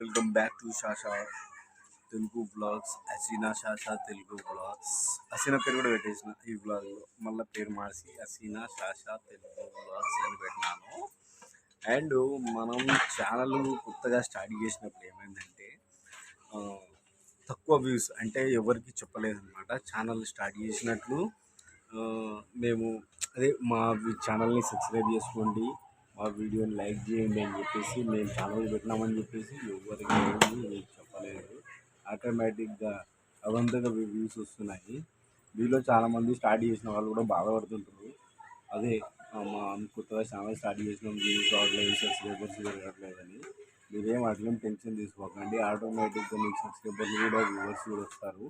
Welcome back to Shasha Telugu blogs. Aseena Shasha Telugu blogs. Aseena పేరు కూడా పెట్టేసిన ఈ బ్లాగ్లో. మళ్ళీ పేరు మార్చి అసీనా షాషా తెలుగు బ్లాగ్స్ అని పెట్టినాను. అండ్ మనం ఛానల్ కొత్తగా స్టార్ట్ చేసినప్పుడు ఏమైందంటే తక్కువ వ్యూస్ అంటే ఎవరికి చెప్పలేదు అనమాట ఛానల్ స్టార్ట్ చేసినట్లు మేము అదే మా ఛానల్ని సబ్స్క్రైబ్ చేసుకోండి. మా వీడియోని లైక్ చేయండి అని చెప్పేసి మేము ఛానల్ పెట్టినామని చెప్పేసి ఎవరికి మీకు చెప్పలేదు. ఆటోమేటిక్గా అవంతగా వ్యూస్ వస్తున్నాయి. వీళ్ళు చాలామంది స్టార్ట్ చేసిన వాళ్ళు కూడా బాధపడుతుంటారు. అదే మా కొత్తగా ఛానల్ స్టార్ట్ చేసినాం వ్యూస్ రావట్లేదు సబ్స్క్రైబర్స్ పెరగట్లేదని. మీరేం అట్లేం టెన్షన్ తీసుకోకండి. ఆటోమేటిక్గా మీకు సబ్స్క్రైబర్లు కూడా వ్యూవర్స్ కూడా వస్తారు.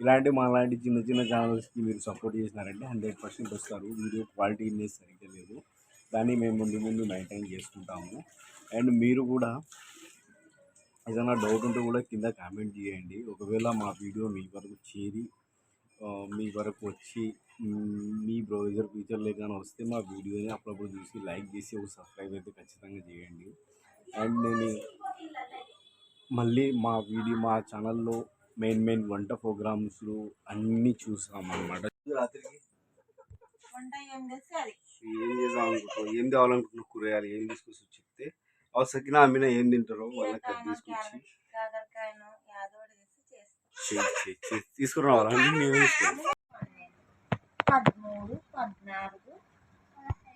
ఇలాంటి మా లాంటి చిన్న చిన్న ఛానల్స్కి మీరు సపోర్ట్ చేసినారంటే హండ్రెడ్ పర్సెంట్ వస్తారు. వీడియో క్వాలిటీ అనేది సరిగ్గా లేదు. దాన్ని మేము ముందు ముందు మెయింటైన్ చేసుకుంటాము. అండ్ మీరు కూడా ఏదైనా డౌట్ ఉంటే కూడా కింద కామెంట్ చేయండి. ఒకవేళ మా వీడియో మీ వరకు చేరి మీ వరకు వచ్చి మీ బ్రౌజర్ ఫీచర్ లేకుండా వస్తే మా వీడియోని అప్పుడప్పుడు చూసి లైక్ చేసి ఒక సబ్స్క్రైబ్ అయితే ఖచ్చితంగా చేయండి. అండ్ నేను మళ్ళీ మా వీడియో మా ఛానల్లో మెయిన్ మెయిన్ వంట ప్రోగ్రామ్స్లు అన్నీ చూసాం అనమాట రాత్రికి వంట ఏం చేస్తే అది. ఏం చేద్దాం ఏం తేవాలనుకుంటున్నావు? కూరగాయలు ఏం తీసుకొచ్చి చెప్తే సకిన అమ్మిన ఏం తింటారో వాళ్ళకి అది తీసుకొచ్చి కాకరకాయను యాదోడి చేసి. తీసుకురావాలండి నేను తీసుకురా పదమూడు పద్నాలుగు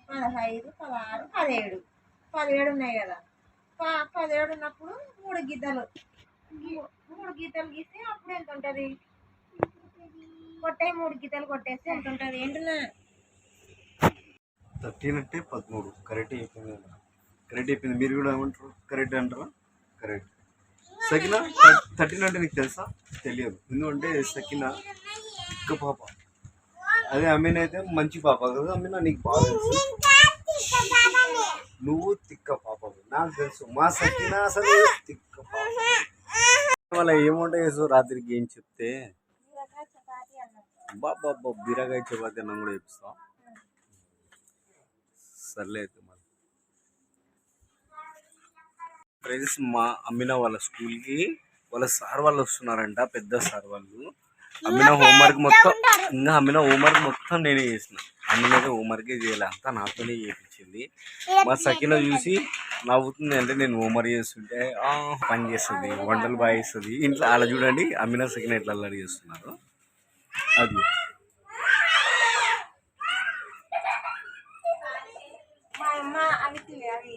పదహైదు పదహారు పదిహేడు. పదిహేడు ఉన్నాయి కదా. పదిహేడు ఉన్నప్పుడు మూడు గీతలు. మూడు గీతలు గీస్తే అప్పుడు ఎంత ఉంటుంది కొట్టే మూడు గీతలు కొట్టేస్తే ఎంత ఉంటుంది ఏంటన్నా థర్టీన్ అంటే పదమూడు. కరెక్ట్ అయిపోయింది కదా. కరెక్ట్ అయిపోయింది మీరు కూడా ఏమంటారు? కరెక్ట్ అంటారా? కరెక్ట్. సకిన థర్టీన్ అంటే నీకు తెలుసా? తెలియదు. ఎందుకంటే సకిన తిక్క పాప. అదే అమీన్ అయితే మంచి పాప. కదా అమీనా నీకు బాగా తెలుసు. నువ్వు తిక్క పాప. నాకు తెలుసు. మా సకిన అసలు తిక్క పాప. వాళ్ళ ఏముంటాయి చేసు రాత్రికి ఏం చెప్తే? బీరకాయ బాబా బీరకాయ చపాతి అన్నం కూడా చెప్తాం సర్లే అయితే మరి. ఫ్రెండ్స్ మా అమ్మిన వాళ్ళ స్కూల్కి వాళ్ళ సార్ వాళ్ళు వస్తున్నారంట పెద్ద సార్ వాళ్ళు. అమ్మిన హోంవర్క్ మొత్తం ఇంకా అమ్మిన హోంవర్క్ మొత్తం నేనే చేసిన. అమ్మినైతే హోంవర్కే చేయలే అంతా నాతోనే చేయించింది మా సకిన చూసి నవ్వుతుంది అంటే నేను హోంవర్క్ చేస్తుంటే "ఆ, పని చేస్తుంది వంటలు బాగా చేస్తుంది. ఇంట్లో అలా చూడండి అమ్మిన సకిన ఎట్లా అల్లరి చేస్తున్నారు. అది మా అమ్మ అవి తినే అవి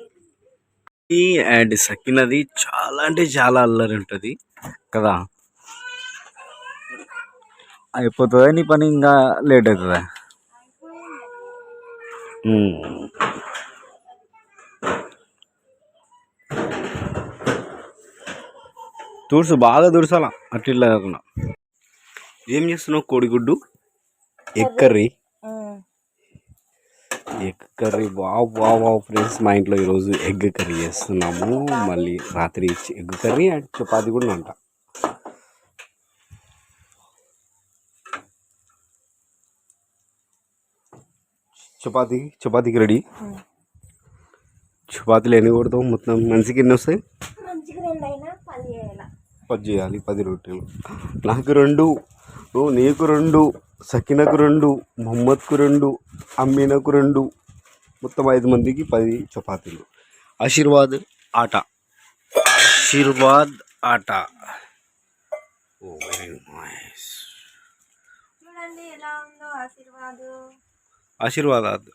ఈ అండ్ సకినది చాలా అంటే చాలా అల్లరి ఉంటుంది కదా? అయిపోతుందా నీ పని ఇంకా లేట్ అవుతుందా. తుడుసు బాగా తుడసాల? అట్లా ఇట్లా కాకుండా. ఏం చేస్తున్నావు కోడిగుడ్డు? Egg curry? Egg curry. Wow wow wow friends. మా ఇంట్లో ఈరోజు ఎగ్ కర్రీ చేస్తున్నాము. మళ్ళీ రాత్రి ఎగ్ కర్రీ అండ్ చపాతి కూడా అంట. చపాతీ చపాతీకి రెడీ. చపాతీలు ఎన్ని కొడతావు మొత్తం. మనిషికి ఎన్ని వస్తాయి? పది చేయాలి. పది రొట్టెలు. నాకు రెండు. ఓ, నీకు రెండు సకినకు రెండు మొహమ్మద్కు రెండు అమ్మీనకు రెండు. మొత్తం ఐదు మందికి పది చపాతీలు. ఆశీర్వాద్ ఆట. ఆశీర్వాద్ ఆట. ఓ వెరీ నైస్ చూడండి ఎలా ఉందో ఆశీర్వాదు. ఆశీర్వాద్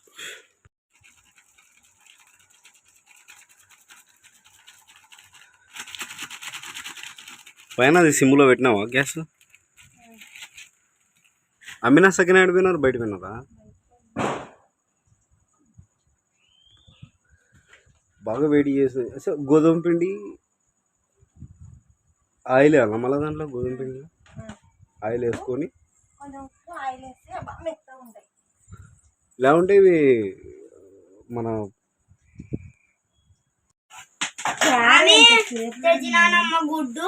పైన అది సిమ్లో పెట్టినావా గ్యాస్? అమ్మినా సెకండ్ హ్యాండ్ పోయినారు బయట పోయినారా బాగా వేడి చేసి అసలు గోధుమ పిండి ఆయిల్ వేయాలా? మళ్ళీ దాంట్లో గోధుమ పిండి? ఆయిల్ వేసుకొని? లేకుంటే ఇవి మన గుడ్డు.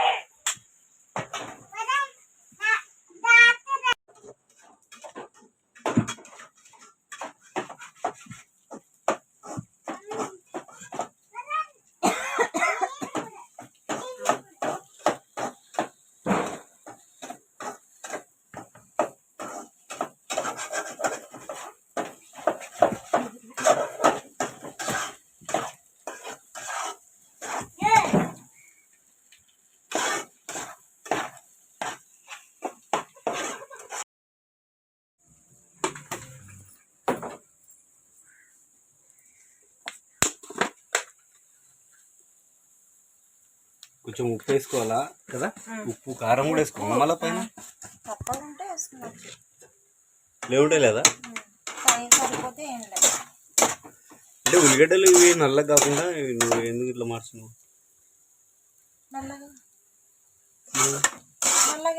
కొంచెం ఉప్పు వేసుకోవాలా? కదా? ఉప్పు కారం కూడా వేసుకోవాలి మళ్ళీ పైన? లేవుంటే లేదా? అంటే ఉల్లిగడ్డలు ఇవి నల్లగా కాకుండా నువ్వు ఎందుకు ఇట్లా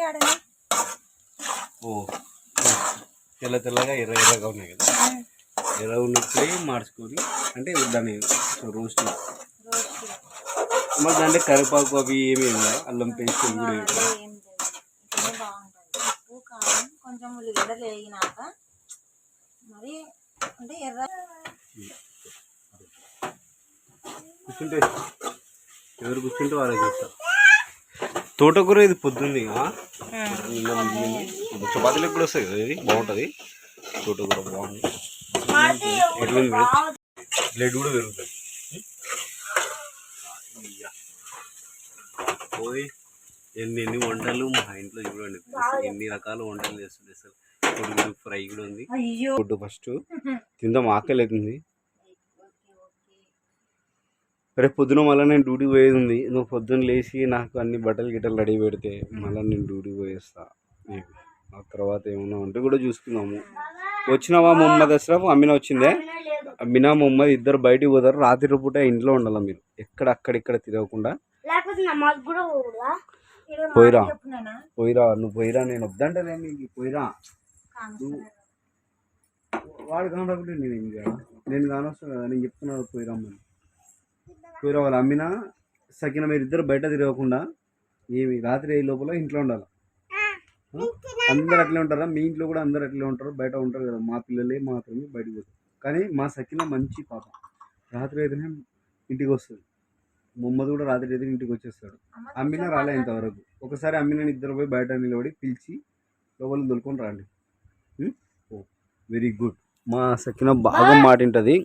ఆడని? ఓ తెల్ల తెల్లగా ఎర్ర ఎర్రగా ఉన్నాయి కదా. ఎర్ర ఉన్నప్పుడే మార్చుకొని అంటే దాన్ని రోస్ట్ మరి దాంట్లో కరివేపాకు అవి ఏమి? అల్లం పేస్ట్ కూడా ఉప్పు కారం కొంచెం ఉల్లిగడ్డలు వేగినాక మరి అంటే ఎర్ర కూర్చుంటే ఎవరు కూర్చుంటే వారే చూస్తా తోటకూర ఇది పొద్దుంది చపాతీలకు కూడా వస్తాయి కదా ఇది? బాగుంటుంది. తోటకూర బాగుంది. బ్లడ్ కూడా పెరుగుతుంది. పోయి ఎన్ని ఎన్ని వంటలు మా ఇంట్లో చూడండి. ఎన్ని రకాల వంటలు చేస్తుండే అసలు. కొడుగుడు ఫ్రై కూడా ఉంది. Food first. తిందాం ఆకలి అవుతుంది రేపు పొద్దున మళ్ళీ నేను డ్యూటీ పోయేది ఉంది. నువ్వు పొద్దున్న లేచి నాకు అన్ని బట్టలు గిట్టలు రెడీ పెడితే మళ్ళీ నేను డ్యూటీ పోయేస్తా. ఆ తర్వాత ఏమన్నా ఉంటే కూడా చూసుకుందాము. వచ్చినావా మొహమ్మద్ అష్రఫ్ అమ్మిన వచ్చిందే? అమ్మినా మొహమ్మద్ ఇద్దరు బయటికి పోతారు. రాత్రి పూట ఇంట్లో ఉండాలి మీరు? ఎక్కడ అక్కడిక్కడ తిరగకుండా? లేకపోతే నమాజ్ కూడా పోదా పోయిరా. పోయిరా నువ్వు పోయిరా నేను వద్దంటలే నీకు. పోయిరా. వాడు కానప్పుడు నేను ఏం చేయాలి నేను కానొస్తాను కదా నేను చెప్తున్నాను పోయిరమ్మని పోయిరా వాళ్ళు అమ్మినా సకిన మీరు ఇద్దరు బయట తిరగకుండా ఏమి రాత్రి అయ్యే లోపల ఇంట్లో ఉండాలి? అందరు అట్లే ఉంటారా? మీ ఇంట్లో కూడా అందరు అట్లే ఉంటారు బయట ఉంటారు కదా మా పిల్లలే మాత్రమే బయటకు పోతారు. కానీ మా సకిన మంచి పాప. రాత్రి అయితేనే ఇంటికి వస్తుంది మొమ్మది కూడా రాత్రి అయితే ఇంటికి వచ్చేస్తాడు అమ్మినా రాలే ఇంతవరకు. ఒకసారి అమ్మిన ఇద్దరు పోయి బయట నిలబడి పిలిచి లోపలికి దొరుకుని రండి. Very good. మా సకిన బాగా మాటింటది.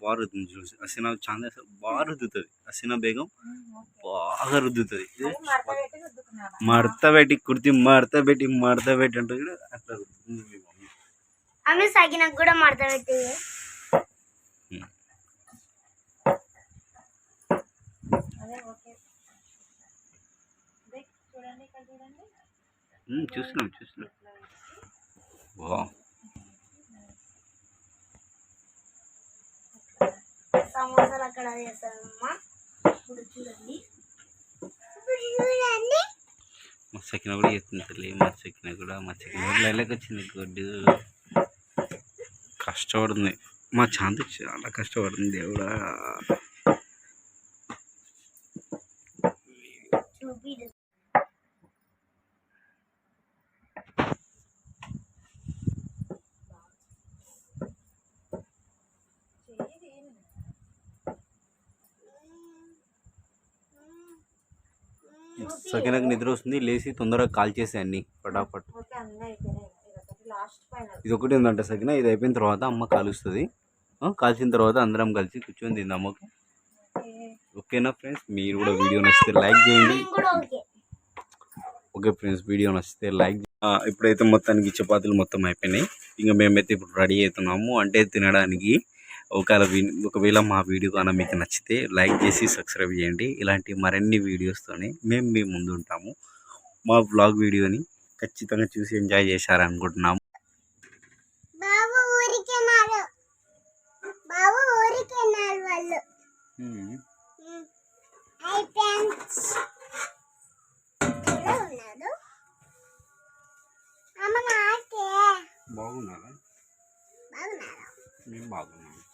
బాగా రుద్దుతుంది చూసి అసినా చాలా బాగా రుద్దుతుంది అసినా బేగం బాగా రుద్దుతుంది మడత పెట్టి కుర్తి మడత పెట్టి మడత పెట్టి అంటే కూడా అట్లా రుద్దుతుంది మీ మమ్మీ. ఆమె సగినకు కూడా మడత పెట్టి అదే ఓకే ఇదే చూడండి ఇక్కడ చూడండి ఉమ్, చూస్తున్నాం చూస్తున్నాం. సమోసాలు అక్కడ చేస్తానమ్మా ఇప్పుడు చూడండి. ఇప్పుడు చూడండి. మా సకిన కూడా చెప్తుంది తల్లి మా సకిన కూడా మా సకిన కూడా లైలకి వచ్చింది గుడ్డు కష్టపడుతుంది. మా చాంతి చాలా కష్టపడుతుంది దేవుడా. సకినకు నిద్ర వస్తుంది లేచి తొందరగా కాల్ చేసే అన్ని పటాపట్. ఇది ఒకటి ఏంటంటే సకిన ఇది అయిపోయిన తర్వాత అమ్మ కాలుస్తుంది. కాల్చిన తర్వాత అందరం కలిసి కూర్చొని తిందాం ఓకే? ఓకే ఓకేనా ఫ్రెండ్స్? మీరు కూడా వీడియో నచ్చితే లైక్ చేయండి. ఓకే. ఫ్రెండ్స్ వీడియో నచ్చితే లైక్ ఇప్పుడైతే మొత్తానికి చపాతీలు మొత్తం అయిపోయినాయి. ఇంకా మేమైతే ఇప్పుడు రెడీ అవుతున్నాము అంటే తినడానికి. ఒకవేళ ఒకవేళ మా వీడియో కానీ మీకు నచ్చితే లైక్ చేసి సబ్స్క్రైబ్ చేయండి. ఇలాంటి మరిన్ని వీడియోస్తోనే మేము మీ ముందు ఉంటాము. మా బ్లాగ్ వీడియోని ఖచ్చితంగా చూసి ఎంజాయ్ చేశారనుకుంటున్నాము. బాగున్నారా? బాగున్నారా? మేము బాగున్నాము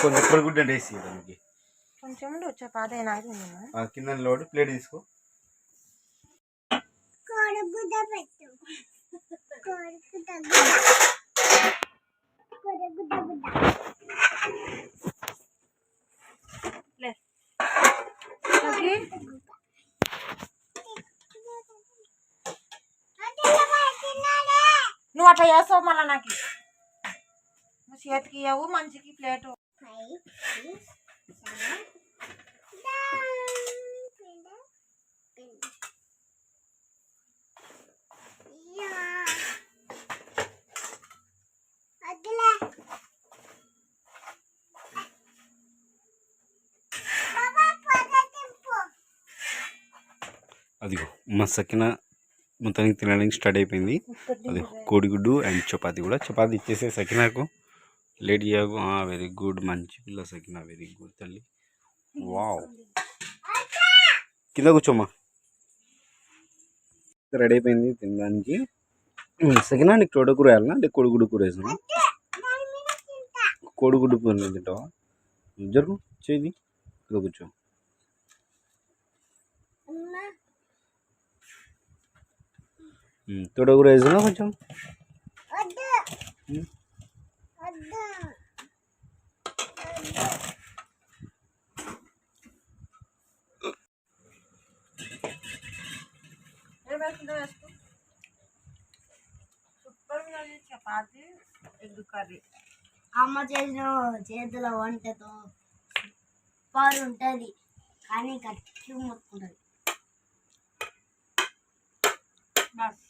కొంచెం కొడుకుంటే వేసి దానికి కొంచెం అయినా ఆ కింద లోడ్ ప్లేట్ తీసుకో. కొడుకుద పెట్టు. కొడుకుద గుడ్డ లే అట్లా చేస్తావు మళ్ళీ నాకు నువ్వు చేతికి ఇవ్వవు మంచికి plate five six seven down పిండ పిండ యా అదిలే బాబా పద తింపు అదిగో మా సకిన మొత్తానికి తినడానికి స్టార్ట్ అయిపోయింది. అది కోడిగుడ్డు అండ్ చపాతి కూడా. చపాతి ఇచ్చేసే సకినాకు. లేట్ చేయకు. వెరీ గుడ్ మంచి పిల్ల సకిన. వెరీ గుడ్ తల్లి. వావ్ కింద కూర్చోమ్మా. రెడీ అయిపోయింది తినడానికి. సకినా నీకు తోట కూర వేయాలనా? అంటే కోడిగుడ్డు కూర వేసాను? కోడిగుడ్డు కూర తింటావా? జరుగు. చేయి ఇక్కడ కూర్చో అమ్మా తోట కూర వేసానా కొంచెం? చపాతి ఎగ్ కర్రీ. అమ్మ చేసిన చేతుల వంటతో సూపర్ ఉంటుంది కానీ గట్టి మొత్తుకుంటుంది బస్.